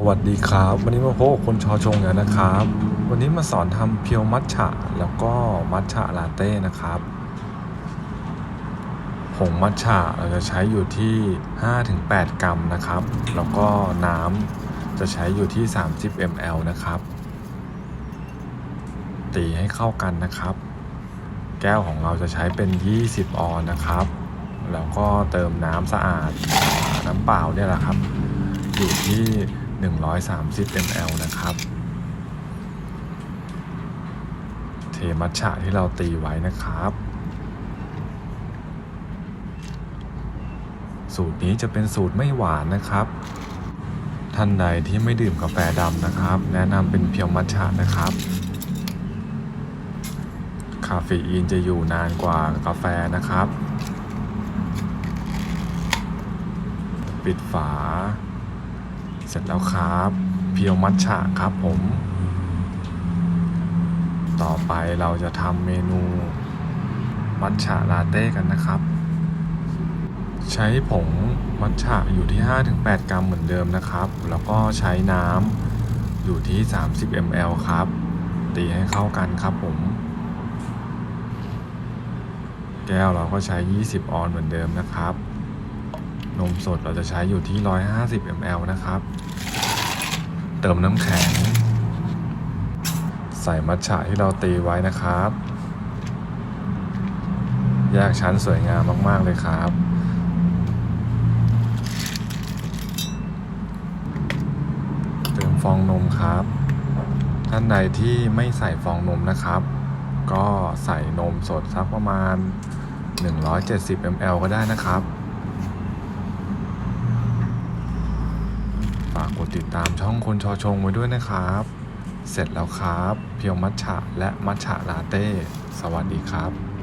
สวัสดีครับ วันนี้มาพบกับคนชอชงกันนะครับ วันนี้มาสอนทำเพียวมัทฉะแล้วก็มัทฉะลาเต้นะครับผงมัทฉะเราจะใช้อยู่ที่ 5-8 กรัมนะครับ แล้วก็น้ำจะใช้อยู่ที่ 30 ml นะครับ ตีให้เข้ากันนะครับ แก้วของเราจะใช้เป็น 20 ออนนะครับ แล้วก็เติมน้ำสะอาดน้ำเปล่าเนี่ยแหละครับ อยู่ที่ 130 ml นะครับ เทมัทฉะที่เราตีไว้นะครับ สูตรนี้จะเป็นสูตรไม่หวานนะครับ ท่านใดที่ไม่ดื่มกาแฟดำนะครับ แนะนำเป็นเพียวมัทฉะนะครับ คาเฟอีนจะอยู่นานกว่ากาแฟนะครับ ปิดฝา เสร็จแล้วครับ เพียวมัทฉะครับผม ต่อไปเราจะทำเมนูมัทฉะลาเต้กันนะครับ ใช้ผงมัทฉะอยู่ที่ 5-8 กรัมเหมือนเดิมนะครับ แล้วก็ใช้น้ำอยู่ที่ 30 ml ครับ ตีให้เข้ากันครับผม แก้วเราก็ใช้ 20 ออนเหมือนเดิมนะครับ นมสดเราจะใช้อยู่ที่ 150 ml นะครับ เติมน้ำแข็ง ใส่มัทฉะที่เราตีไว้นะครับ แยกชั้นสวยงามมากๆเลยครับ เติมฟองนมครับ ท่านใดที่ไม่ใส่ฟองนมนะครับ ก็ใส่นมสดสักประมาณ 170 ml ก็ได้นะครับ ฝากกดติดตามช่องคนชอชงไว้ด้วยนะครับ เสร็จแล้วครับ เพียวมัทฉะและมัทฉะลาเต้ สวัสดีครับ